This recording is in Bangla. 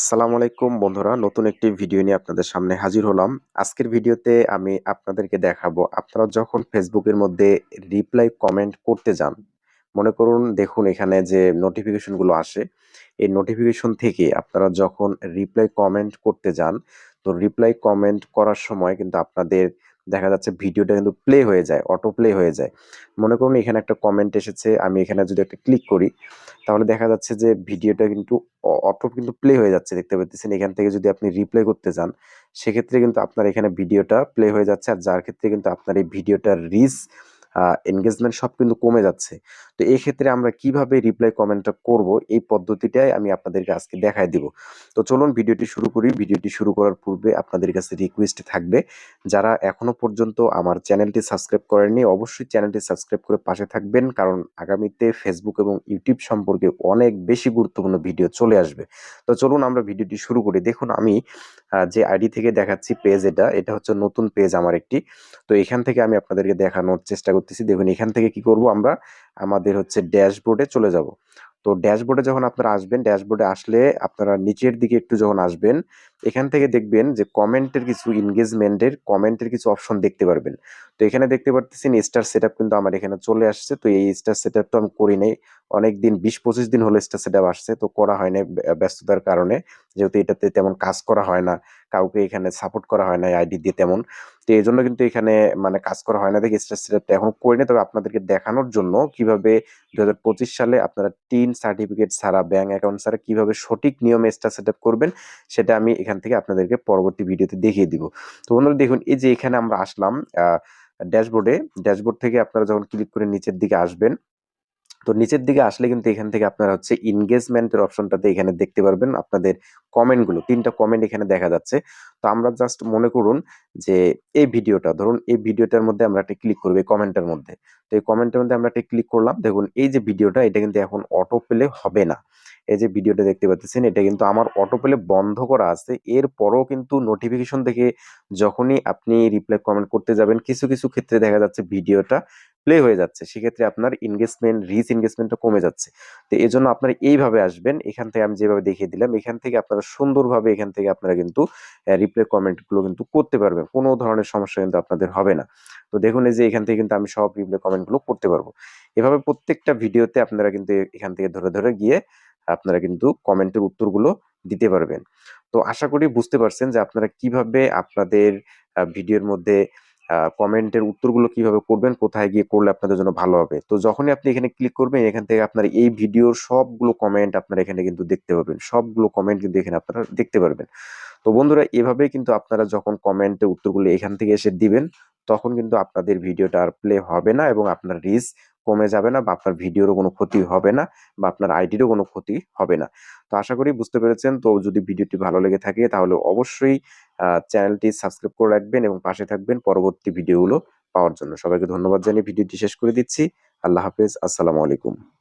আসসালামু আলাইকুম বন্ধুরা, নতুন একটি ভিডিও নিয়ে আপনাদের সামনে হাজির হলাম। আজকের ভিডিওতে আমি আপনাদেরকে দেখাবো, আপনারা যখন ফেসবুকের মধ্যে রিপ্লাই কমেন্ট করতে যান, মনে করুন দেখুন এখানে যে নোটিফিকেশনগুলো আসে, এই নোটিফিকেশন থেকে আপনারা যখন রিপ্লাই কমেন্ট করতে যান, তো রিপ্লাই কমেন্ট করার সময় কিন্তু আপনাদের দেখা যাচ্ছে ভিডিওটা কিন্তু প্লে হয়ে যায় অটো প্লে হয়ে যায়। মনে করুন এখানে একটা কমেন্ট এসেছে, আমি এখানে যদি একটা ক্লিক করি, তাহলে দেখা যাচ্ছে যে ভিডিওটা কিন্তু অটো কিন্তু প্লে হয়ে যাচ্ছে, দেখতে পাচ্ছেন। এখান থেকে যদি আপনি রিপ্লে করতে চান সেক্ষেত্রে কিন্তু আপনার এখানে ভিডিওটা প্লে হয়ে যাচ্ছে। আর যার ক্ষেত্রে কিন্তু আপনার এই ভিডিওটার রিচ এনগেজমেন্ট সব কিন্তু কমে যাচ্ছে। তো এই ক্ষেত্রে আমরা কীভাবে রিপ্লাই কমেন্টটা করব, এই পদ্ধতিটাই আমি আপনাদেরকে আজকে দেখাই দিব। তো চলুন ভিডিওটি শুরু করি। ভিডিওটি শুরু করার পূর্বে আপনাদের কাছে রিকোয়েস্ট থাকবে, যারা এখনও পর্যন্ত আমার চ্যানেলটি সাবস্ক্রাইব করেননি, অবশ্যই চ্যানেলটি সাবস্ক্রাইব করে পাশে থাকবেন, কারণ আগামীতে ফেসবুক এবং ইউটিউব সম্পর্কে অনেক বেশি গুরুত্বপূর্ণ ভিডিও চলে আসবে। তো চলুন আমরা ভিডিওটি শুরু করি। দেখুন, আমি যে আইডি থেকে দেখাচ্ছি পেজ এটা এটা হচ্ছে নতুন পেজ আমার একটি। তো এখান থেকে আমি আপনাদেরকে দেখানোর চেষ্টা করতেছি। দেখুন, এখান থেকে কি করব আমরা? আমাদের হচ্ছে ড্যাশবোর্ডে চলে যাব। তো ড্যাশবোর্ডে যখন আপনারা আসবেন, ড্যাশবোর্ডে আসলে আপনারা নিচের দিকে একটু যখন আসবেন, এখান থেকে দেখবেন যে কমেন্টের কিছু এনগেজমেন্টের কমেন্টের কিছু অপশন দেখতে পারবেন। তো এখানে দেখতে পারতেছেন স্টার সেট কিন্তু আমার এখানে চলে আসছে। তো এই স্টার সেট তো আমি করি নাই। অনেক দিন বিশ পঁচিশ দিন হলো স্টার সেট আসছে। তো করা হয় না ব্যস্ততার কারণে। যেহেতু এটাতে তেমন কাজ করা হয় না। কাউকে এখানে সাপোর্ট করা হয় না আইডি দিয়ে তেমন। তো এই জন্য কিন্তু এখানে মানে কাজ করা হয় না। দেখি স্টার সেটআপটা এখন করি না তবে আপনাদেরকে দেখানোর জন্য কীভাবে দুই হাজার পঁচিশ সালে আপনারা টিন সার্টিফিকেট ছাড়া ব্যাংক অ্যাকাউন্ট ছাড়া কীভাবে সঠিক নিয়মে স্টার সেট করবেন, সেটা আমি এখান থেকে আপনাদেরকে পরবর্তী ভিডিওতে দেখিয়ে দিব। তো বন্ধুরা দেখুন, এই যে এখানে আমরা আসলাম ড্যাশবোর্ডে ড্যাশবোর্ড থেকে আপনারা যখন ক্লিক করে নিচের দিকে আসবেন তো নিচের দিকে আসলে কিন্তু এখান থেকে আপনারা হচ্ছে ইনগেজমেন্টের অপশনটাতে এখানে দেখতে পারবেন আপনাদের কমেন্টগুলো তিনটা কমেন্ট এখানে দেখা যাচ্ছে। তো আমরা জাস্ট মনে করুন যে এই ভিডিওটা ধরুন এই ভিডিওটার মধ্যে আমরা একটা ক্লিক করব, এই কমেন্টের মধ্যে। তো এই কমেন্টের মধ্যে আমরা একটা ক্লিক করলাম, দেখুন এই যে ভিডিওটা এটা কিন্তু এখন অটো প্লে হবে না। এই যে ভিডিওটা দেখতে পাচ্ছেন, এটা কিন্তু আমার অটো প্লে বন্ধ করা আছে। এরপরও কিন্তু নোটিফিকেশন থেকে যখনই আপনি রিপ্লাই কমেন্ট করতে যাবেন, কিছু কিছু ক্ষেত্রে দেখা যাচ্ছে ভিডিওটা প্লে হয়ে যাচ্ছে, সেক্ষেত্রে আপনার ইনভেস্টমেন্ট রিচ ইনভেস্টমেন্টটা কমে যাচ্ছে। তো এই জন্য আপনারা এইভাবে আসবেন, এখান থেকে আমি যেভাবে দেখিয়ে দিলাম, এখান থেকে আপনারা সুন্দরভাবে এখান থেকে আপনারা কিন্তু রিপ্লে কমেন্টগুলো কিন্তু করতে পারবেন। কোনো ধরনের সমস্যা কিন্তু আপনাদের হবে না। তো দেখুন এই যে এখান থেকে কিন্তু আমি সব রিপ্লে কমেন্টগুলো করতে পারব। এভাবে প্রত্যেকটা ভিডিওতে আপনারা কিন্তু এখান থেকে ধরে ধরে গিয়ে আপনারা কিন্তু কমেন্টের উত্তরগুলো দিতে পারবেন। তো আশা করি বুঝতে পারছেন যে আপনারা কীভাবে আপনাদের ভিডিওর মধ্যে কমেন্টের উত্তরগুলো কীভাবে করবেন, কোথায় গিয়ে করলে আপনাদের জন্য ভালো হবে? তো যখনই আপনি এখানে ক্লিক করবেন, এখান থেকে আপনার এই ভিডিওর সবগুলো কমেন্ট আপনারা এখানে কিন্তু দেখতে পাবেন। সবগুলো কমেন্ট কিন্তু এখানে আপনারা দেখতে পারবেন। তো বন্ধুরা এভাবে কিন্তু আপনারা যখন কমেন্টের উত্তরগুলো এখান থেকে এসে দিবেন, তখন কিন্তু আপনাদের ভিডিওটা আর প্লে হবে না এবং আপনার রিচ কমে যাবে না বা আপনার ভিডিওরও কোনো ক্ষতি হবে না বা আপনার আইডিরও কোনো ক্ষতি হবে না। তো আশা করি বুঝতে পেরেছেন। তো যদি ভিডিওটি ভালো লেগে থাকে তাহলে অবশ্যই চ্যানেলটি সাবস্ক্রাইব করে রাখবেন এবং পাশে থাকবেন পরবর্তী ভিডিওগুলো পাওয়ার জন্য। সবাইকে ধন্যবাদ জানিয়ে ভিডিওটি শেষ করে দিচ্ছি। আল্লাহ হাফেজ। আসসালামু আলাইকুম।